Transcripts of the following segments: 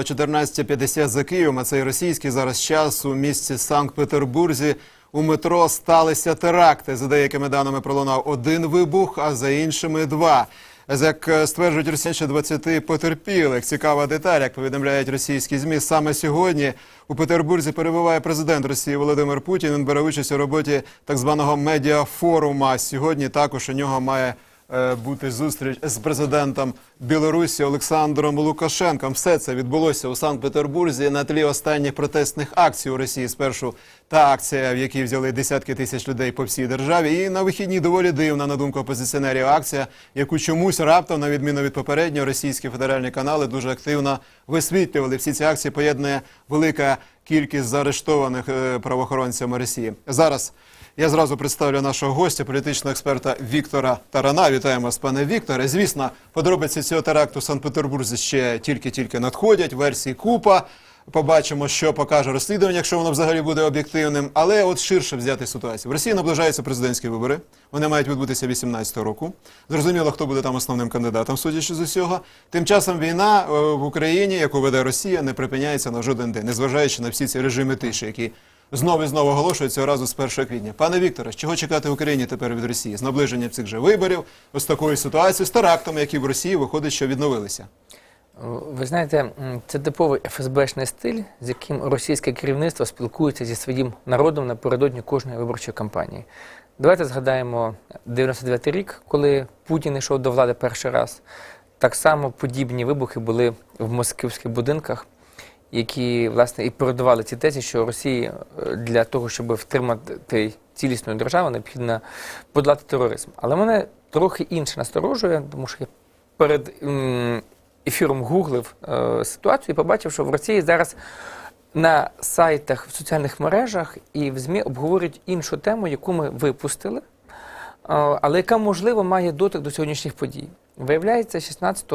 О 14.50 за Києвом, а цей російський зараз час у місті Санкт-Петербурзі. У метро сталися теракти. За деякими даними пролунав один вибух, а за іншими два. Як стверджують росіяни, 20 потерпілих. Цікава деталь, як повідомляють російські змі. Саме сьогодні у Петербурзі перебуває президент Росії Володимир Путін. Він бере участь у роботі так званого медіафорума. Сьогодні також у нього має бути зустріч з президентом Білорусі Олександром Лукашенком. Все це відбулося у Санкт-Петербурзі на тлі останніх протестних акцій у Росії. Спершу та акція, в якій взяли десятки тисяч людей по всій державі, і на вихідні доволі дивна, на думку опозиціонерів, акція, яку чомусь раптом, на відміну від попереднього, російські федеральні канали дуже активно висвітлювали. Всі ці акції поєднує велика кількість заарештованих е, правоохоронцями Росії. Зараз я зразу представлю нашого гостя, політичного експерта Віктора Тарана. Вітаємо вас, пане Вікторе. Звісно, подробиці цього теракту в Санкт-Петербурзі ще тільки-тільки надходять. Версії купа. Побачимо, що покаже розслідування, якщо воно взагалі буде об'єктивним. Але от ширше взяти ситуацію. В Росії наближаються президентські вибори. Вони мають відбутися 18-го року. Зрозуміло, хто буде там основним кандидатом, судячи з усього. Тим часом війна е, в Україні, яку веде Росія, не припиняється на жоден день, незважаючи на всі ці режими тиші, які знову і знову оголошують цього разу з 1 квітня. Пане Вікторе, чого чекати Україні тепер від Росії? З наближенням цих же виборів, ось такої ситуації, з терактами, які в Росії виходить, що відновилися. Ви знаєте, це типовий ФСБшний стиль, з яким російське керівництво спілкується зі своїм народом напередодні кожної виборчої кампанії. Давайте згадаємо 99-й рік, коли Путін йшов до влади перший раз. Так само подібні вибухи були в москвських будинках, які власне і передавали ці тези, що Росії е, для того, щоб втримати цілісну державу, необхідно подолати тероризм. Але мене трохи інше насторожує, тому що я перед ефіром гуглив е, ситуацію і побачив, що в Росії зараз на сайтах, в соціальних мережах і в ЗМІ обговорюють іншу тему, яку ми випустили, е, але яка, можливо, має дотик до сьогоднішніх подій. Виявляється, 16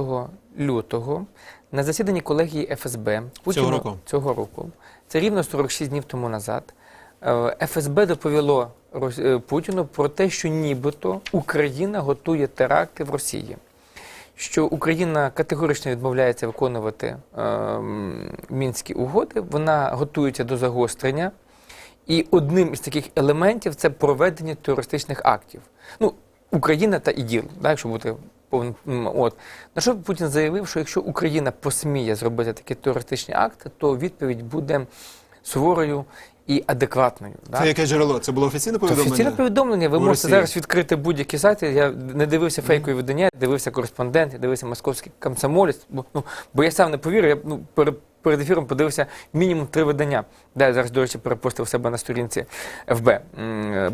лютого на засіданні колегії ФСБ Цього року. цього року, це рівно 46 днів тому назад, е, ФСБ доповіло е, Путіну про те, що нібито Україна готує теракти в Росії. Що Україна категорично відмовляється виконувати е, мінські угоди, вона готується до загострення, і одним із таких елементів це проведення терористичних актів. Ну, Україна та іділ, да, якщо бути От на що Путін заявив, що якщо Україна посміє зробити такі терористичні акти, то відповідь буде суворою і адекватною. Це яке джерело? Це було офіційне Це повідомлення? офіційне повідомлення. Ви У можете Росії. зараз відкрити будь-які сайти. Я не дивився фейкові видання, дивився кореспондент, дивився московський комсомолець. Бо, ну, бо я сам не повірю, я ну, перед, перед ефіром подивився мінімум три видання. Да, я зараз, до речі, перепостив себе на сторінці ФБ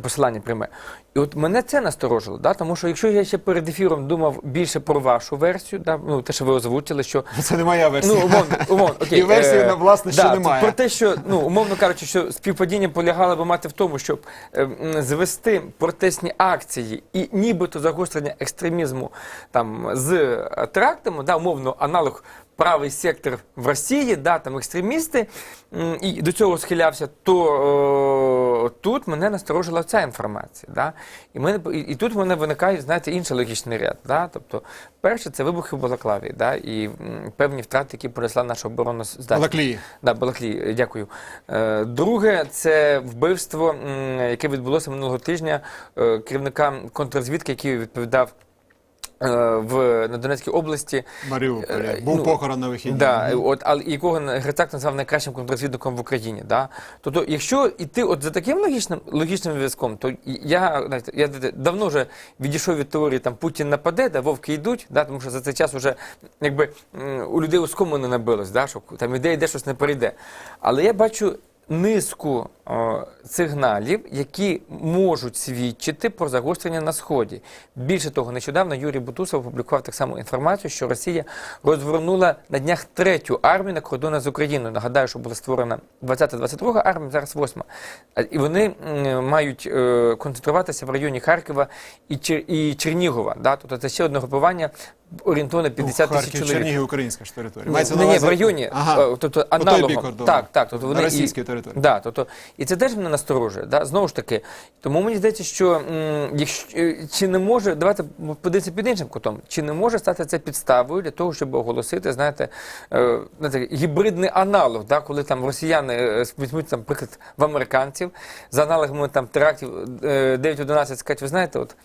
посилання пряме. І от мене це насторожило, да, тому що якщо я ще перед ефіром думав більше про вашу версію, да, ну, те, що ви озвучили, що Це не моя версія. Ну, умовно, умовно, окей. І версії, е, ну, власне, що да, немає. Про те, що, ну, умовно кажучи, що співпадіння полягало би мати в тому, щоб е, звести протестні акції і нібито загострення екстремізму там, з е, терактами, да, умовно, аналог правий сектор в Росії, да, там екстремісти, і до цього схилявся, то е, тут мене насторожила ця інформація. Да? І, мене, і, і тут в мене виникає, знаєте, інший логічний ряд. Да? Тобто, перше, це вибухи в Балаклаві, да? і м, певні втрати, які понесла наша оборона здатність. Балаклії. Да, Балаклі, е, дякую. Е, Друге, це вбивство, м, яке відбулося минулого тижня е, керівника контррозвідки, який відповідав в на Донецькій області. Маріуполя. Е, Був ну, похорон на вихідні. Да, от, але якого Грицак назвав найкращим контррозвідником в Україні. Да? Тобто, якщо йти от за таким логічним, логічним зв'язком, то я, знаєте, я давно вже відійшов від теорії там Путін нападе, да, вовки йдуть, да, тому що за цей час вже якби у людей оскому не набилось, да, що там іде, йде, щось не перейде. Але я бачу низку сигналів, які можуть свідчити про загострення на сході. Більше того, нещодавно Юрій Бутусов опублікував так само інформацію, що Росія розвернула на днях третю армію на кордонах з Україною. Нагадаю, що була створена 20-22 армія, зараз 8. І вони мають е, концентруватися в районі Харкова і, Чер- і Чернігова. Да? Тобто це ще одне групування орієнтовно 50 Ну, тисяч Харків, чоловік. Чернігів, українська ж територія. Ну, Мається в районі, Ага. е, тобто По той аналогом. бік кордону. Так, так. Тобто вони на і- російській території. Да, тобто, і це теж мене насторожує. Да? Знову ж таки, тому мені здається, що якщо, е, чи не може, давайте подивитися під іншим кутом, чи не може стати це підставою для того, щоб оголосити, знаєте, е, знаєте гібридний аналог, да? коли там росіяни е, візьмуть, там, приклад в американців, за аналогами там, терактів е, 9-11 скажуть, ви знаєте, от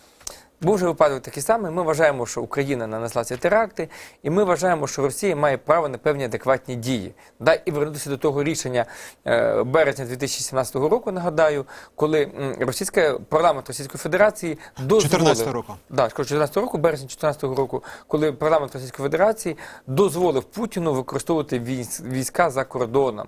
був вже випадок такий самий. Ми вважаємо, що Україна нанесла ці теракти, і ми вважаємо, що Росія має право на певні адекватні дії. Да, і вернутися до того рішення е, березня 2017 року, нагадаю, коли російська парламент Російської Федерації дозволив 14 року. Да, скажу, 14 року, березня 14 року, коли парламент Російської Федерації дозволив Путіну використовувати війська за кордоном.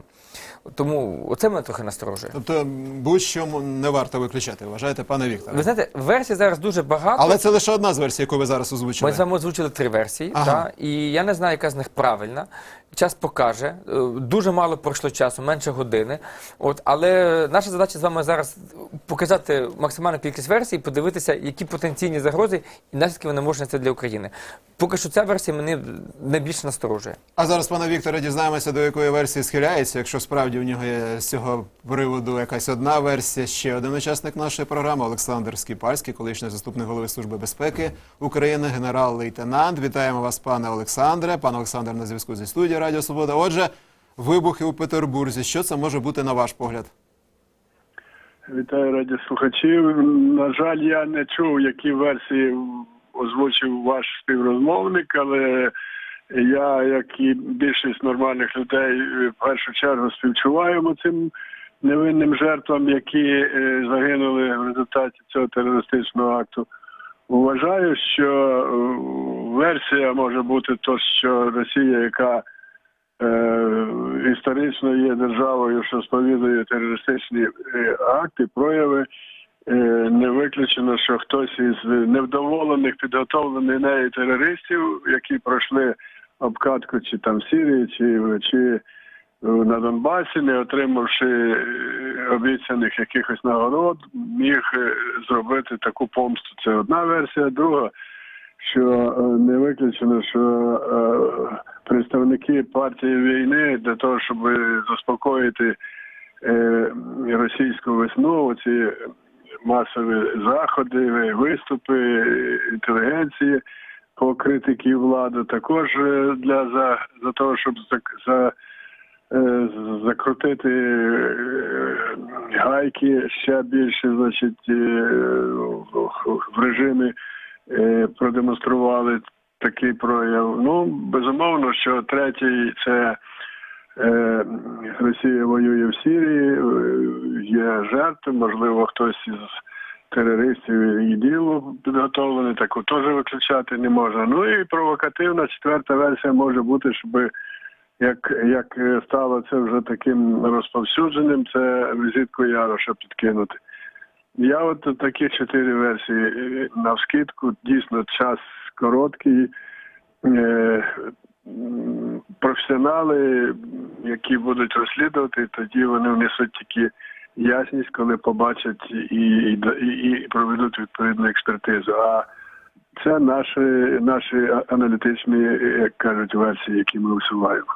Тому оце мене трохи насторожує. Тобто будь-що не варто виключати, вважаєте, пане Вікторе? Ви знаєте, версій зараз дуже багато. Але це лише одна з версій, яку ви зараз озвучили. Ми з вами озвучили три версії, Ага. та, і я не знаю, яка з них правильна. Час покаже. Е, Дуже мало пройшло часу, менше години. От, але наша задача з вами зараз показати максимальну кількість версій, подивитися, які потенційні загрози і наслідки вони можуть нести для України. Поки що ця версія мене найбільше насторожує. А зараз, пане Вікторе, дізнаємося, до якої версії схиляється. Якщо справді в нього є з цього приводу якась одна версія, ще один учасник нашої програми Олександр Скіпальський, колишній заступник голови Служби безпеки України, генерал-лейтенант. Вітаємо вас, пане Олександре. Пан Олександр на зв'язку зі студією Радіо Свобода. Отже, вибухи у Петербурзі. Що це може бути на ваш погляд? Вітаю радіослухачів. На жаль, я не чув, які версії озвучив ваш співрозмовник, але я, як і більшість нормальних людей, в першу чергу співчуваємо цим невинним жертвам, які е, загинули в результаті цього терористичного акту. Вважаю, що е, версія може бути то, що Росія, яка історично є державою, що сповідує терористичні е, акти, прояви. Е, Не виключено, що хтось із невдоволених підготовлених нею терористів, які пройшли обкатку чи там в Сирії, чи, чи на Донбасі, не отримавши е, обіцяних якихось нагород, міг зробити таку помсту. Це одна версія. Друга, що не виключено, що представники партії війни для того, щоб заспокоїти е, російську весну, ці масові заходи, виступи інтелігенції по критики влади, також е, для за, за того, щоб за, за е, закрутити гайки ще більше, значить, в- режимі продемонстрували такий прояв. Ну, безумовно, що третій це е, Росія воює в Сирії, е, є жертви, можливо, хтось із терористів і діло підготовлений, таку теж виключати не можна. Ну і провокативна четверта версія може бути, щоб як, як стало це вже таким розповсюдженим, це візитку Яроша підкинути. Я от такі чотири версії навскидку. Дійсно, час короткий. Е, Професіонали, які будуть розслідувати, тоді вони внесуть тільки ясність, коли побачать і, і, і, проведуть відповідну експертизу. А це наші, наші аналітичні, як кажуть, версії, які ми усуваємо.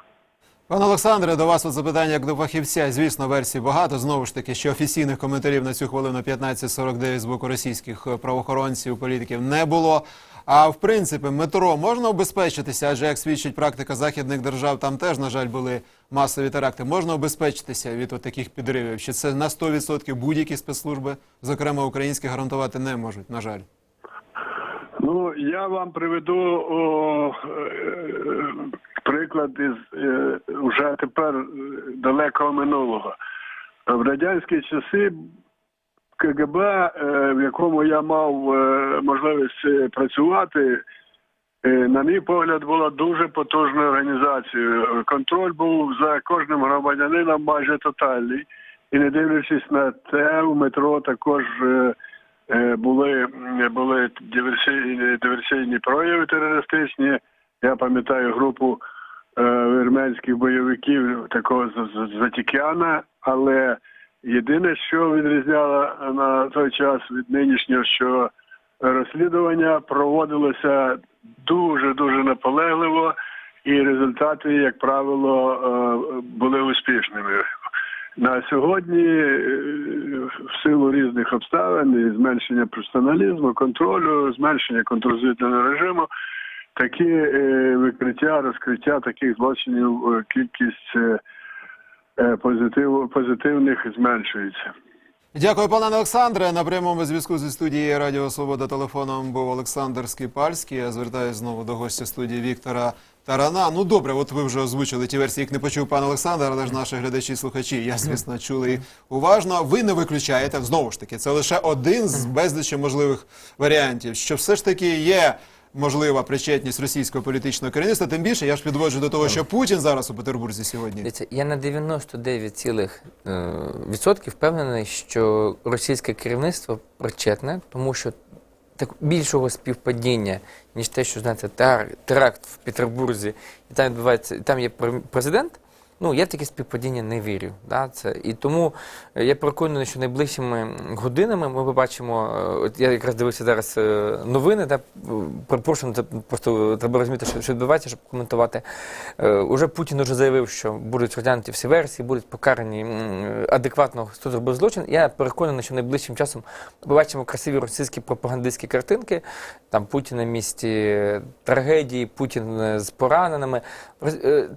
Пане Олександре, до вас от запитання як до фахівця. Звісно, версій багато. Знову ж таки, що офіційних коментарів на цю хвилину 15.49 з боку російських правоохоронців, політиків не було. А в принципі, метро можна обезпечитися, адже як свідчить практика західних держав, там теж, на жаль, були масові теракти. Можна обезпечитися від таких підривів? Чи це на 100% будь-які спецслужби, зокрема українські, гарантувати не можуть? На жаль. Ну, я вам приведу о, е, приклад із вже тепер е, далекого минулого. В радянські часи КГБ, е, в якому я мав е, можливість е, працювати, на мій погляд, була дуже потужною організацією. Контроль був за кожним громадянином майже тотальний. І не дивлячись на те, в метро також були, були диверсійні, диверсійні прояви терористичні. Я пам'ятаю групу вірменських бойовиків такого з- Затікяна, але єдине, що відрізняло на той час від нинішнього, що розслідування проводилося дуже дуже наполегливо, і результати, як правило, е, були успішними. На сьогодні, е, в силу різних обставин, і зменшення персоналізму, контролю, зменшення контррозвідувального режиму, такі е, викриття, розкриття таких злочинів, е, кількість е, е, позитив, позитивних зменшується. Дякую, пане Олександре. На прямому зв'язку зі студією Радіо Свобода телефоном був Олександр Скипальський. Я звертаюся знову до гостя студії Віктора Тарана. Ну добре, от ви вже озвучили ті версії, їх не почув пан Олександр, але ж наші глядачі слухачі, я звісно, чули уважно. Ви не виключаєте знову ж таки. Це лише один з безлічі можливих варіантів. Що все ж таки є. Можлива причетність російського політичного керівництва, тим більше я ж підводжу до того, що Путін зараз у Петербурзі сьогодні. Дивіться, я на 99,% впевнений, що російське керівництво причетне, тому що так більшого співпадіння, ніж те, що знаєте, тер- теракт в Петербурзі, і там відбувається, і там є пр- президент. Ну, я в таке співпадіння не вірю. Да, це. І тому е, я переконаний, що найближчими годинами ми побачимо. е, От я якраз дивився зараз е, новини, да, перепрошую, це просто треба розуміти, що, відбувається, щоб коментувати. Уже Путін вже заявив, що будуть розглянуті всі версії, будуть покарані адекватно, хто зробив злочин. Я переконаний, що найближчим часом побачимо красиві російські пропагандистські картинки. Там Путін на місці трагедії, Путін з пораненими.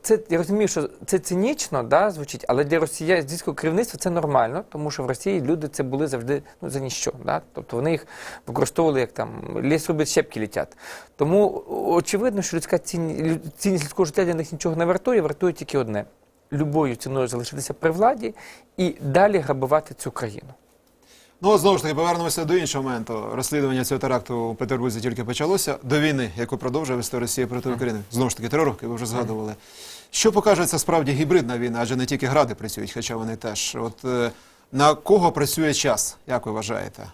Це я розумію, що це цинічно, да, звучить, але для росія російського керівництва це нормально, тому що в Росії люди це були завжди ну, за ніщо. Да? Тобто вони їх використовували як там ліс робить, щепки літять. Тому очевидно, що людська цінність, цінність людського життя для них нічого не вартує, вартує тільки одне любою ціною залишитися при владі і далі грабувати цю країну. Ну, от знову ж таки, повернемося до іншого моменту. Розслідування цього теракту у Петербурзі тільки почалося до війни, яку продовжує вести Росія проти України. Знову ж таки, три роки, ви вже згадували. Що покаже це справді гібридна війна, адже не тільки гради працюють, хоча вони теж. От е, на кого працює час, як ви вважаєте?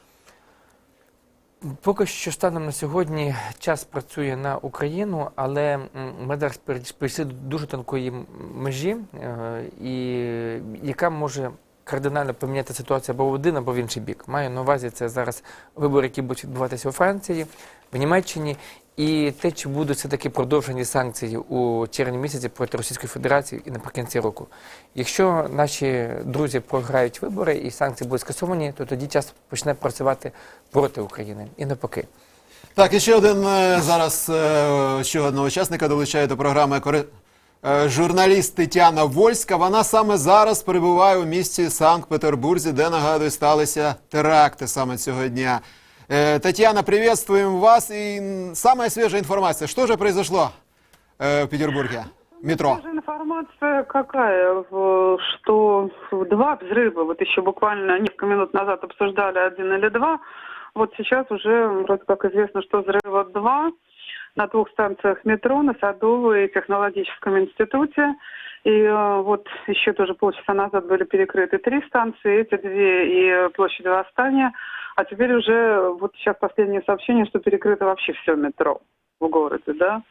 Поки що станом на сьогодні час працює на Україну, але м, ми зараз перейш- перейшли до дуже тонкої межі, е, і яка може кардинально поміняти ситуацію або в один, або в інший бік. Маю на увазі це зараз вибори, які будуть відбуватися у Франції, в Німеччині, і те, чи будуть все таки продовжені санкції у червні місяці проти Російської Федерації і наприкінці року. Якщо наші друзі програють вибори і санкції будуть скасовані, то тоді час почне працювати проти України і навпаки. Так, і ще один е, зараз е, ще одного учасника долучає до програми журналіст Тетяна Вольська. Вона саме зараз перебуває у місті Санкт-Петербурзі, де нагадую сталися теракти саме цього дня. Е, Татьяна, приветствуем вас. И самая свежая информация. Что же произошло э, в Петербурге? Метро. Свежая информация какая, что два взрыва, вот еще буквально несколько минут назад обсуждали один или два, вот сейчас уже вроде как известно, что взрыва два на двух станциях метро, на Садовой и Технологическом институте. И э, вот еще тоже полчаса назад были перекрыты три станции, эти две и площадь Восстания. А теперь уже вот сейчас последнее сообщение, что перекрыто вообще все метро в городе, да.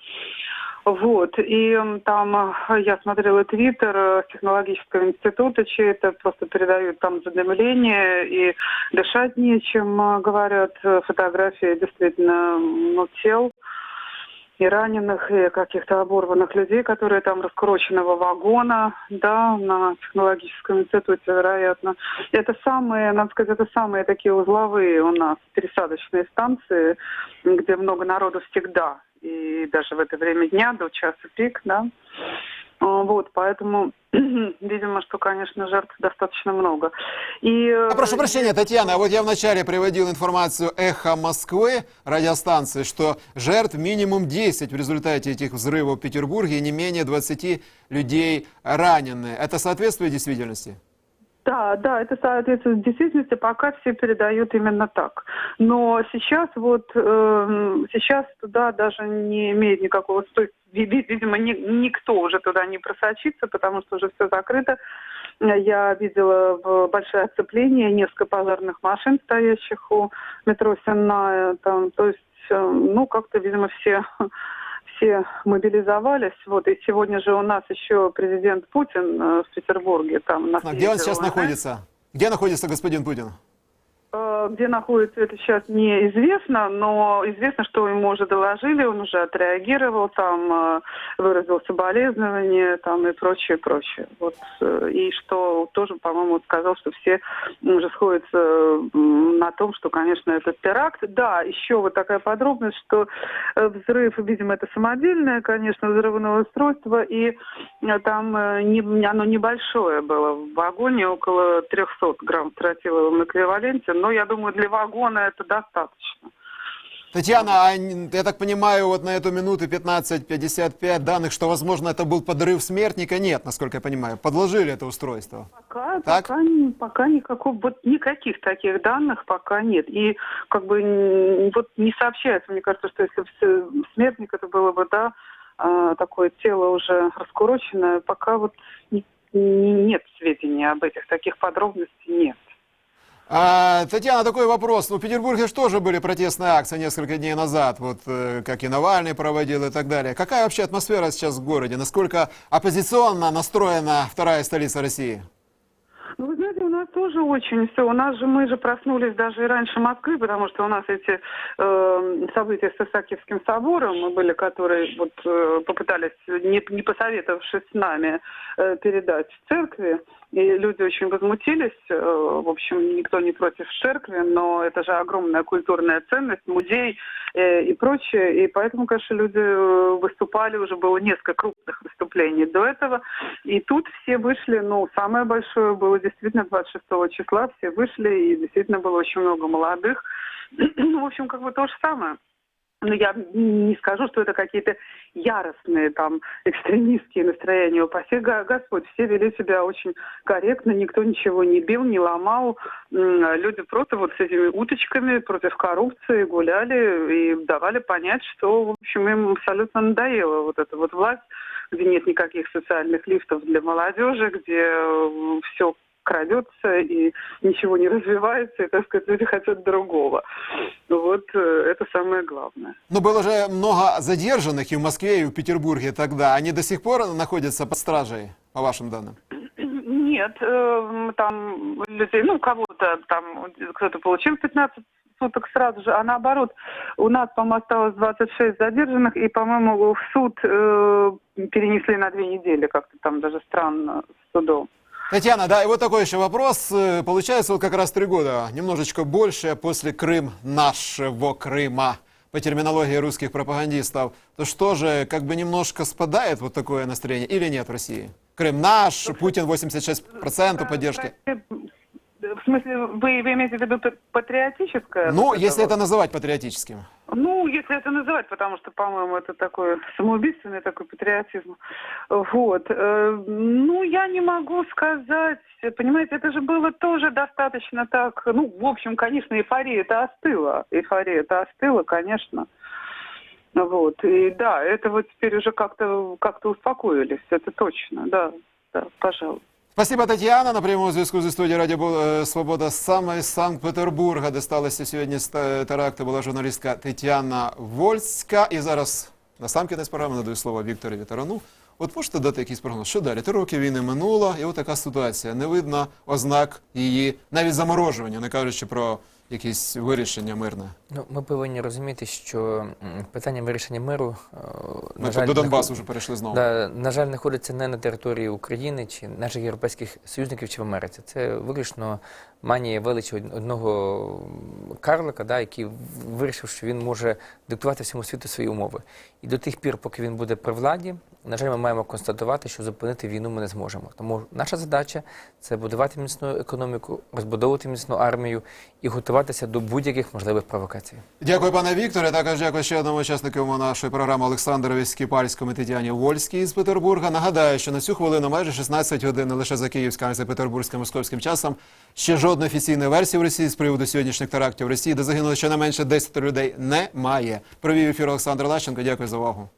Вот, и там э, я смотрела твиттер э, технологического института, чей-то просто передают там задымление и дышать нечем, э, говорят, Э, фотографии действительно ну, тел и раненых, и каких-то оборванных людей, которые там раскуроченного вагона, да, на технологическом институте, вероятно. Это самые, надо сказать, это самые такие узловые у нас пересадочные станции, где много народу всегда, и даже в это время дня, до часа пик, да. А, Вот, поэтому, видимо, что, конечно, жертв достаточно много. И, э, Я прошу прощения, Татьяна, а вот я вначале приводил информацию «Эхо Москвы» радиостанции, что жертв минимум 10 в результате этих взрывов в Петербурге и не менее 20 людей ранены. Это соответствует действительности? Да, да, это соответствует действительности, пока все передают именно так. Но сейчас вот эм, сейчас туда даже не имеет никакого, то есть, ви- ви- видимо, ни- никто уже туда не просочится, потому что уже все закрыто. Э, Я видела большое оцепление, несколько пожарных машин, стоящих у метро Сенная, там, то есть, э, ну, как-то, видимо, все все мобилизовались. Вот, и сегодня же у нас еще президент Путин э, в Петербурге. Там, на А где он сейчас находится? Где находится господин Путин? Э, Где находится это сейчас неизвестно, но известно, что ему уже доложили, он уже отреагировал, там э, выразил соболезнования там и прочее, прочее. Вот, э, и что тоже, по-моему, сказал, что все уже сходятся на том, что, конечно, это теракт. Да, еще вот такая подробность, что взрыв, видимо, это самодельное, конечно, взрывное устройство, и там не, оно небольшое было в вагоне, около 300 грамм тротиловом эквиваленте, но я думаю, для вагона это достаточно. Татьяна, а я так понимаю, вот на эту минуту 15.55 данных, что, возможно, это был подрыв смертника, нет, насколько я понимаю. Подложили это устройство. Пока, Так? пока, пока никакого, вот никаких таких данных пока нет. И как бы вот не сообщается, мне кажется, что если смертник это было бы, да, а, такое тело уже раскуроченное, пока вот не- не- нет сведений об этих, таких подробностей нет. А, Татьяна, такой вопрос. Ну, в Петербурге же тоже были протестные акции несколько дней назад, вот э, как и Навальный проводил и так далее. Какая вообще атмосфера сейчас в городе? Насколько оппозиционно настроена вторая столица России? Ну, вы знаете, у нас тоже очень все. У нас же мы же проснулись даже и раньше Москвы, потому что у нас эти э, события с Исаакиевским собором мы были, которые вот э, попытались, не, не посоветовавшись с нами, э, передать в церкви. И люди очень возмутились. Э, в общем, никто не против церкви, но это же огромная культурная ценность, музей э, и прочее. И поэтому, конечно, люди э, выступали, уже было несколько крупных выступлений до этого. И тут все вышли, ну, самое большое было действительно 26 числа, все вышли, и действительно было очень много молодых. Ну, в общем, как бы то же самое. Но я не скажу, что это какие-то яростные там экстремистские настроения. Упаси Го- Господь, все вели себя очень корректно, никто ничего не бил, не ломал. Люди просто вот с этими уточками против коррупции гуляли и давали понять, что, в общем, им абсолютно надоела вот эта вот власть, где нет никаких социальных лифтов для молодежи, где все крадется и ничего не развивается, и, так сказать, люди хотят другого. Вот э, это самое главное. Ну, было же много задержанных и в Москве, и в Петербурге тогда. Они до сих пор находятся под стражей, по вашим данным? Нет, э, там людей, ну, кого-то там, кто-то получил 15 суток сразу же, а наоборот, у нас, по-моему, осталось 26 задержанных, и, по-моему, в суд э, перенесли на две недели, как-то там даже странно с судом. Татьяна, да, и вот такой еще вопрос. Э, Получается, вот как раз три года, немножечко больше после Крым нашего Крыма, по терминологии русских пропагандистов, то что же, как бы немножко спадает вот такое настроение или нет в России? Крым наш, Путин 86% поддержки. В смысле, вы, вы имеете в виду патриотическое? Ну, вот если вот? это называть патриотическим. Ну, если это называть, потому что, по-моему, это такой самоубийственный такой патриотизм. Вот. Э, Ну, я не могу сказать. Понимаете, это же было тоже достаточно так... Ну, в общем, конечно, эйфория это остыла. Эйфория это остыла, конечно. Вот. И да, это вот теперь уже как-то как успокоились. Это точно, да. Да, пожалуй. Спасибо, Тетяна. На прямому зв'язку зі студією Радіо е, Свобода саме із Санкт-Петербурга, де сталося сьогодні теракти, була журналістка Тетяна Вольська. І зараз на сам кінець програми надаю слово Віктору Вітарану. От можете дати якийсь прогноз? Що далі? Три роки війни минуло, і от така ситуація. Не видно ознак її навіть заморожування, не кажучи про якісь вирішення мирне. Ну, ми повинні розуміти, що питання вирішення миру е, Ми на жаль, до Донбасу вже перейшли знову. Да, на жаль, знаходиться не на території України чи наших європейських союзників чи в Америці. Це виключно манія величі одного карлика, да, який вирішив, що він може диктувати всьому світу свої умови. І до тих пір, поки він буде при владі, на жаль, ми маємо констатувати, що зупинити війну ми не зможемо. Тому наша задача це будувати міцну економіку, розбудовувати міцну армію і готуватися до будь-яких можливих провокацій. Дякую, пане Вікторе. Також дякую ще одному учаснику нашої програми Олександрові Скіпальському Тетяні Вольській з Петербурга. Нагадаю, що на цю хвилину майже 16 годин не лише за київським, а й за петербурзьким московським часом. Ще жодної офіційної версії в Росії з приводу сьогоднішніх терактів в Росії, де загинуло щонайменше 10 людей, немає. Провів ефір Олександр Лащенко. Дякую за увагу.